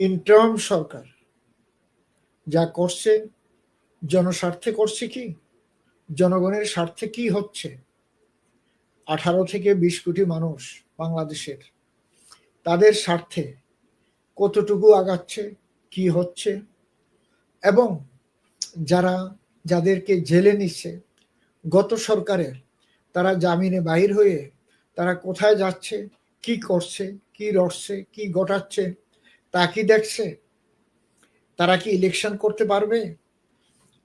Interim সরকার। যা করছে, জনস্বার্থে করছে কি? জনগণের স্বার্থে কি হচ্ছে? আঠারো থেকে বিশ কোটি মানুষ বাংলাদেশের, তাদের স্বার্থে কতটুকু আগাচ্ছে, কি হচ্ছে? এবং যারা, যাদেরকে জেলে নিচ্ছে, গত সরকারের, তারা জামিনে বাহির হয়ে তারা কোথায় যাচ্ছে, কি করছে, কি রটছে কি ঘটাচ্ছে তা কি দেখছে? তারা কি ইলেকশন করতে পারবে?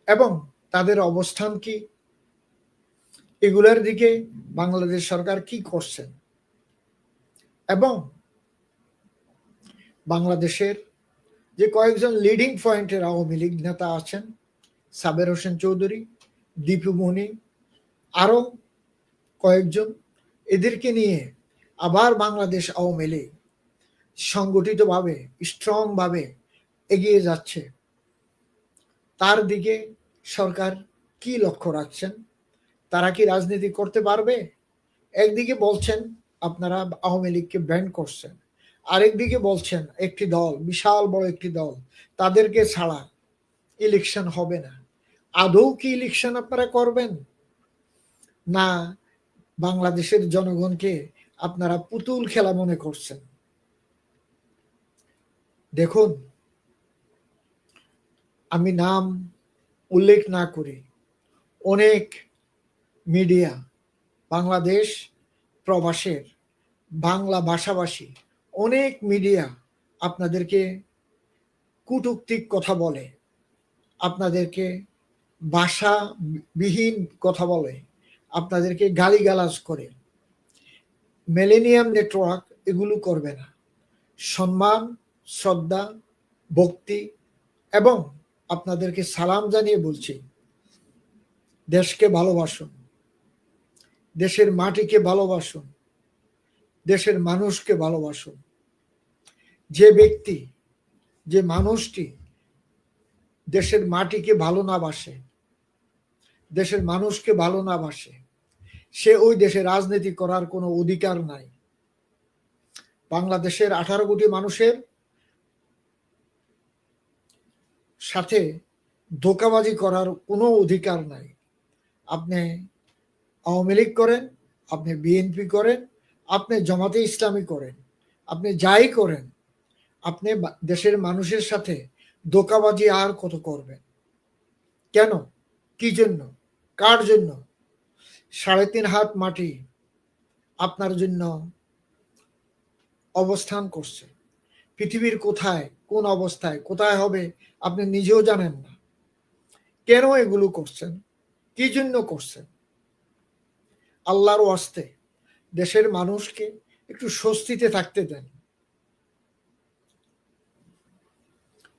এবং তাদের অবস্থান কি? এগুলোর দিকে বাংলাদেশ সরকার কি করছেন এবং বাংলাদেশের যে কয়েকজন লিডিং পয়েন্টের আওয়ামী লীগ নেতা আছেন, সাবের হোসেন চৌধুরী, দীপু মনি আরও কয়েকজন, এদেরকে নিয়ে আবার বাংলাদেশ আওয়ামী লীগ সংগঠিতভাবে স্ট্রংভাবে এগিয়ে যাচ্ছে। তার দিকে সরকার কি লক্ষ্য রাখছেন? তারা কি রাজনীতি করতে পারবে? একদিকে বলছেন আপনারা আওয়ামী লীগকে ব্যান্ড করছেন। আরেকদিকে বলছেন একটি দল, বিশাল বড় একটি দল, তাদেরকে ছাড়া ইলেকশন হবে না। আদৌ কি ইলেকশন আপনারা করবেন? না, বাংলাদেশের জনগণকে আপনারা পুতুল খেলা মনে করছেন। দেখুন, আমি নাম উল্লেখ না করি। অনেক মিডিয়া বাংলাদেশ প্রবাসের বাংলা ভাষাভাষী, অনেক মিডিয়া আপনাদেরকে কুটুক্তিক কথা বলে, আপনাদেরকে ভাষাবিহীন কথা বলে, আপনাদেরকে গালিগালাজ করে। মেলেনিয়াম নেটওয়ার্ক এগুলো করবে না। সম্মান শ্রদ্ধা, ভক্তি এবং আপনাদেরকে সালাম জানিয়ে বলছি, দেশকে ভালোবাসুন, দেশের মাটিকে ভালোবাসুন, দেশের মানুষকে ভালোবাসুন। যে ব্যক্তি, যে মানুষটি দেশের মাটিকে ভালো না বাসে, দেশের মানুষকে ভালো না বাসে, সে ওই দেশে রাজনীতি করার কোনো অধিকার নাই। বাংলাদেশের আঠারো কোটি মানুষের সাথে ধোকাবাজি করার কোনো অধিকার নাই। আপনি আওয়ামী লীগ করেন, আপনি বিএনপি করেন, আপনি জমাতে ইসলামী করেন, আপনি যাই করেন, আপনি দেশের মানুষের সাথে দোকাবাজি আর কত করবেন? কেন? কি জন্য? কার জন্য? সাড়ে তিন হাত মাটি আপনার জন্য অবস্থান করছে। পৃথিবীর কোথায় কোন অবস্থায়, কোথায় হবে, আপনি নিজেও জানেন না। কেন এগুলো করছেন? কি জন্য করছেন? আল্লাহর ওয়াস্তে দেশের মানুষকে একটু স্বস্তিতে থাকতে দেন।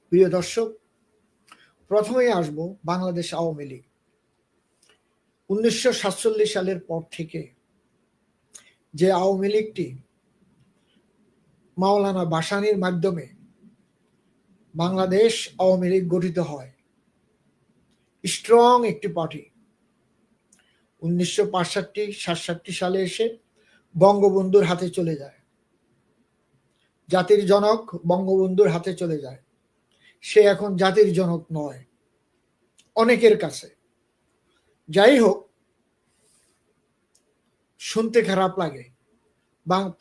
প্রিয় দর্শক, প্রথমেই আসব বাংলাদেশ আওয়ামী লীগ। উনিশশো সাতচল্লিশ সালের পর থেকে যে আওয়ামী লীগটি মাওলানা বাসানির মাধ্যমে বাংলাদেশ আওয়ামী লীগ গঠিত হয়। স্ট্রং একটি পার্টি। উনিশশো পাঁচষট্টি, সাতষট্টি সালে এসে বঙ্গবন্ধুর হাতে চলে যায়। জাতির জনক বঙ্গবন্ধুর হাতে চলে যায়। সে এখন জাতির জনক নয়, অনেকের কাছে। যাই হোক, শুনতে খারাপ লাগে।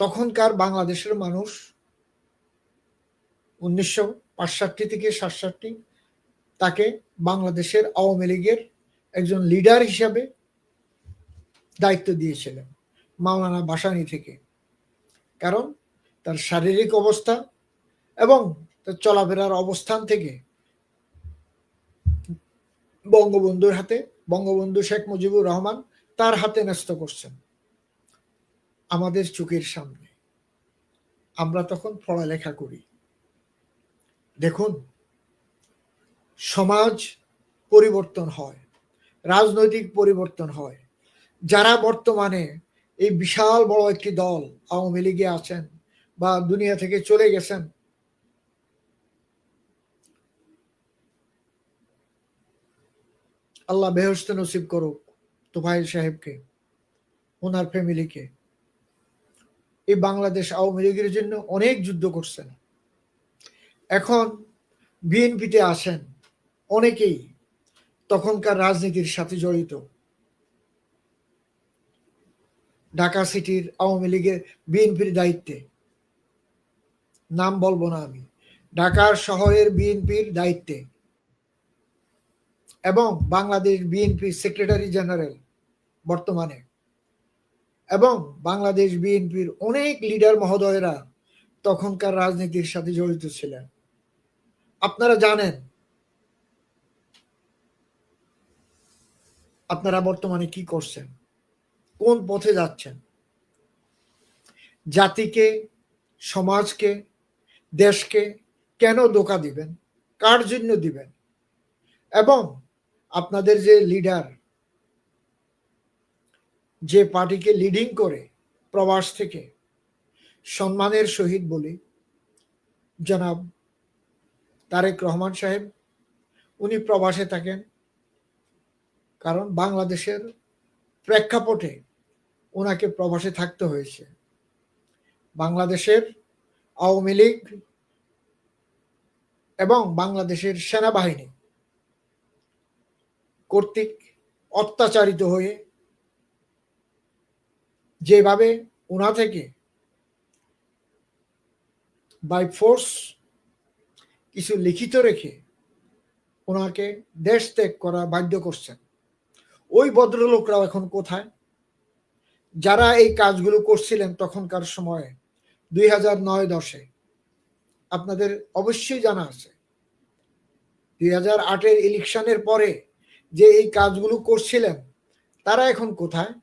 তখনকার বাংলাদেশের মানুষ উনিশশো পাঁচষট্টি থেকে সাতষট্টি। তাকে বাংলাদেশের আওয়ামী লীগের একজন লিডার হিসাবে দায়িত্ব দিয়েছিলেন, মাওলানা বাসানি থেকে। কারণ তার শারীরিক অবস্থা এবং তার চলাফেরার অবস্থান থেকে বঙ্গবন্ধুর হাতে, বঙ্গবন্ধু শেখ মুজিবুর রহমান তার হাতে ন্যস্ত করছেন। আমাদের চোখের সামনে আমরা তখন পড়ালেখা করি। দেখুন, সমাজ পরিবর্তন হয়, রাজনৈতিক পরিবর্তন হয়। যারা বর্তমানে এই বিশাল বড় একটি দল আওয়ামী লীগে আছেন বা দুনিয়া থেকে চলে গেছেন, আল্লাহ বেহস্ত নসিব করুক তোফাইল সাহেবকে, ওনার ফ্যামিলিকে এই বাংলাদেশ আওয়ামী লীগের জন্য অনেক যুদ্ধ করছেন। এখন বিএনপিতে আসেন অনেকেই তখনকার রাজনীতির সাথে জড়িত। ঢাকা সিটির আওয়ামী লীগের বিএনপির দায়িত্বে। নাম বলব না আমি। ঢাকার শহরের বিএনপির দায়িত্বে। এবং বাংলাদেশ বিএনপির সেক্রেটারি জেনারেল বর্তমানে। এবং বাংলাদেশ বিএনপির অনেক লিডার মহোদয়েরা তখনকার রাজনীতির সাথে জড়িত ছিলেন। আপনারা জানেন। আপনারা বর্তমানে কি করছেন? কোন পথে যাচ্ছেন? জাতিকে, সমাজকে, দেশকে কেন ধোকা দিবেন? কার জন্য দিবেন? এবং আপনাদের যে লিডার, যে পার্টিকে লিডিং করে প্রবাস থেকে, সম্মানের সহিত বলি, জনাব তারেক রহমান সাহেব, উনি প্রবাসে থাকেন। কারণ বাংলাদেশের প্রেক্ষাপটে ওনাকে প্রবাসে থাকতে হয়েছে। বাংলাদেশের আওয়ামী লীগ এবং বাংলাদেশের সেনাবাহিনী কর্তৃক অত্যাচারিত হয়ে যেভাবে ওনা থেকে বাই ফোর্স কিছু লিখিত রেখে ওনাকে দেশ ত্যাগ করা বাধ্য করছেন। ওই ভদ্রলোকরাও এখন কোথায়? যারা এই কাজগুলো করছিলেন তখনকার সময়ে, দুই হাজার নয় দশে। আপনাদের অবশ্যই জানা আছে, দুই হাজার আটের ইলেকশনের পরে যে এই কাজগুলো করছিলেন, তারা এখন কোথায়?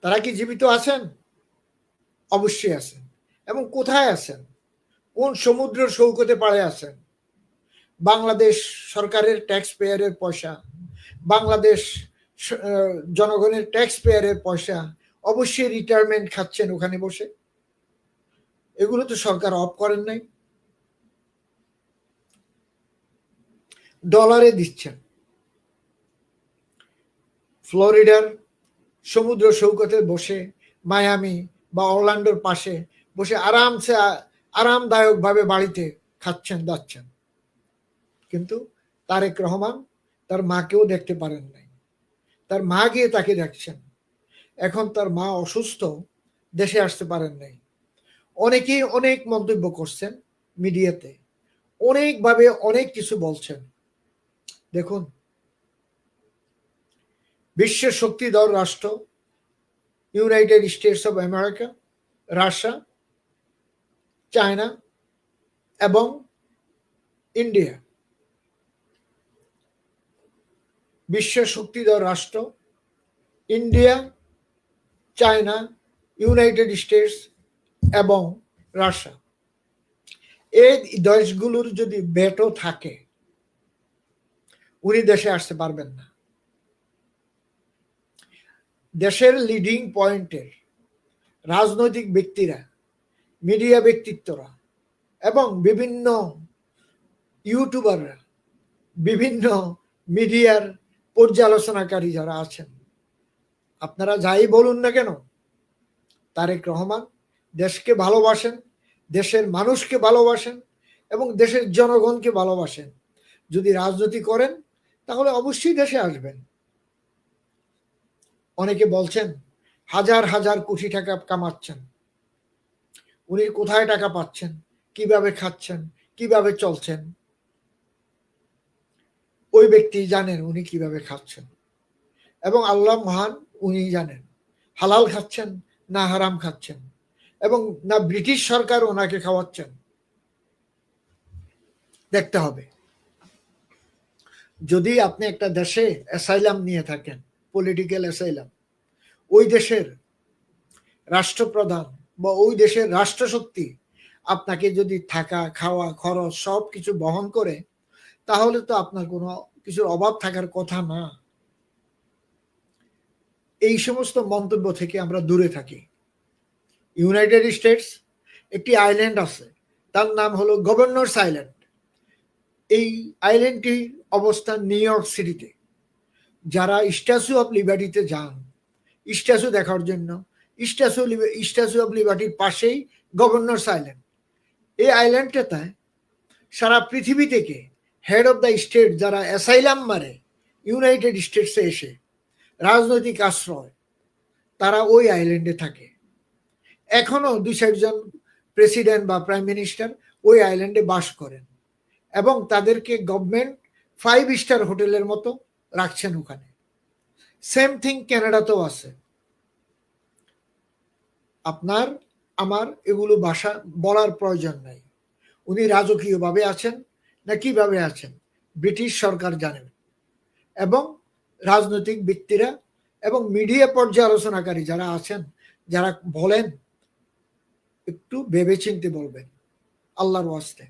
তারা কি জীবিত আছেন? অবশ্যই আছেন। এবং কোথায় আছেন? কোন সমুদ্র সৌকতে পাড়ে আছেন? বাংলাদেশ সরকারের ট্যাক্স পেয়ারের পয়সা, বাংলাদেশ জনগণের ট্যাক্স পেয়ারের পয়সা, অবশ্যই রিটায়ারমেন্ট খাচ্ছেন ওখানে বসে? এগুলো তো সরকার অফ করেন নাই। ডলারে দিচ্ছেন। ফ্লোরিডার সমুদ্র সৈকতে বসে, মায়ামি বা অরল্যান্ডোর পাশে বসে আরামসে আরামদায়ক ভাবে বাড়িতে খাচ্ছেন যাচ্ছেন কিন্তু তারেক রহমান তার মাকেও দেখতে পারেন নাই। তার মা গিয়ে তাকে দেখছেন। এখন তার মা অসুস্থ, দেশে আসতে পারেন নাই। অনেকেই অনেক মন্তব্য করছেন মিডিয়াতে। অনেকভাবে অনেক কিছু বলছেন। দেখুন, বিশ্বের শক্তিধর রাষ্ট্র United States of America Russia China এবং ইন্ডিয়া। বিশ্বের শক্তিধর রাষ্ট্র, ইন্ডিয়া, চায়না, ইউনাইটেড স্টেটস এবং রাশিয়া। এই দেশগুলোর যদি বেটো থাকে, উনি দেশে আসতে পারবেন না। দেশের লিডিং পয়েন্টের রাজনৈতিক ব্যক্তিরা মিডিয়া ব্যক্তিত্বরা এবং বিভিন্ন ইউটিউবাররা, বিভিন্ন মিডিয়ার পর্যালোচনাকারী যারা আছেন, আপনারা যাই বলুন না কেন, তারেক রহমান দেশকে ভালোবাসেন, দেশের মানুষকে ভালোবাসেন এবং দেশের জনগণকে ভালোবাসেন। যদি রাজনীতি করেন, তাহলে অবশ্যই দেশে আসবেন। অনেকে বলছেন, হাজার হাজার কোটি টাকা কামাচ্ছেন। উনি কোথায় টাকা পাচ্ছেন? কীভাবে খাচ্ছেন? কীভাবে চলছেন? ওই ব্যক্তি জানেন উনি কীভাবে খাচ্ছেন। এবং আল্লাহ মহান উনি জানেন হালাল খাচ্ছেন না হারাম খাচ্ছেন এবং না ব্রিটিশ সরকার ওনাকে খাওয়াচ্ছেন। দেখতে হবে। যদি আপনি একটা দেশে অ্যাসাইলাম নিয়ে থাকেন পলিটিক্যাল অ্যাসাইলাম ওই দেশের রাষ্ট্রপ্রধান বা ওই দেশের রাষ্ট্রশক্তি আপনাকে যদি থাকা, খাওয়া, খরচ সব কিছু বহন করে, তাহলে তো আপনার কোনো কিছুর অভাব থাকার কথা না। এই সমস্ত মন্তব্য থেকে আমরা দূরে থাকি। ইউনাইটেড স্টেটস একটি আইল্যান্ড আছে, তার নাম হলো গভর্নর্স আইল্যান্ড এই আইল্যান্ডটির অবস্থান নিউ ইয়র্ক সিটিতে যারা স্ট্যাচু অফ লিবার্টিতে যান স্ট্যাচু দেখার জন্য স্ট্যাচু স্ট্যাচু অফ লিবার্টির পাশেই গভর্নর্স আইল্যান্ড এই আইল্যান্ডটাতে সারা পৃথিবী থেকে হেড অফ দ্য স্টেট যারা অ্যাসাইলাম মারে ইউনাইটেড স্টেটসে এসে রাজনৈতিক আশ্রয়, তারা ওই আইল্যান্ডে থাকে। এখনও দুই চারজন প্রেসিডেন্ট বা প্রাইম মিনিস্টার ওই আইল্যান্ডে বাস করেন এবং তাদেরকে গভর্নমেন্ট ফাইভ স্টার হোটেলের মতো রাখছেন ওখানে। সেম থিং ক্যানাডাতেও আছে। আপনার, আমার এগুলো ভাষা বলার প্রয়োজন নাই। উনি রাজকীয়ভাবে আছেন না কীভাবে আছেন, ব্রিটিশ সরকার জানেন। এবং রাজনৈতিক ব্যক্তিরা এবং মিডিয়া পর্যালোচনাকারী যারা আছেন, যারা বলেন, একটু ভেবেচিন্তে বলবেন, আল্লাহর ওয়াস্তে।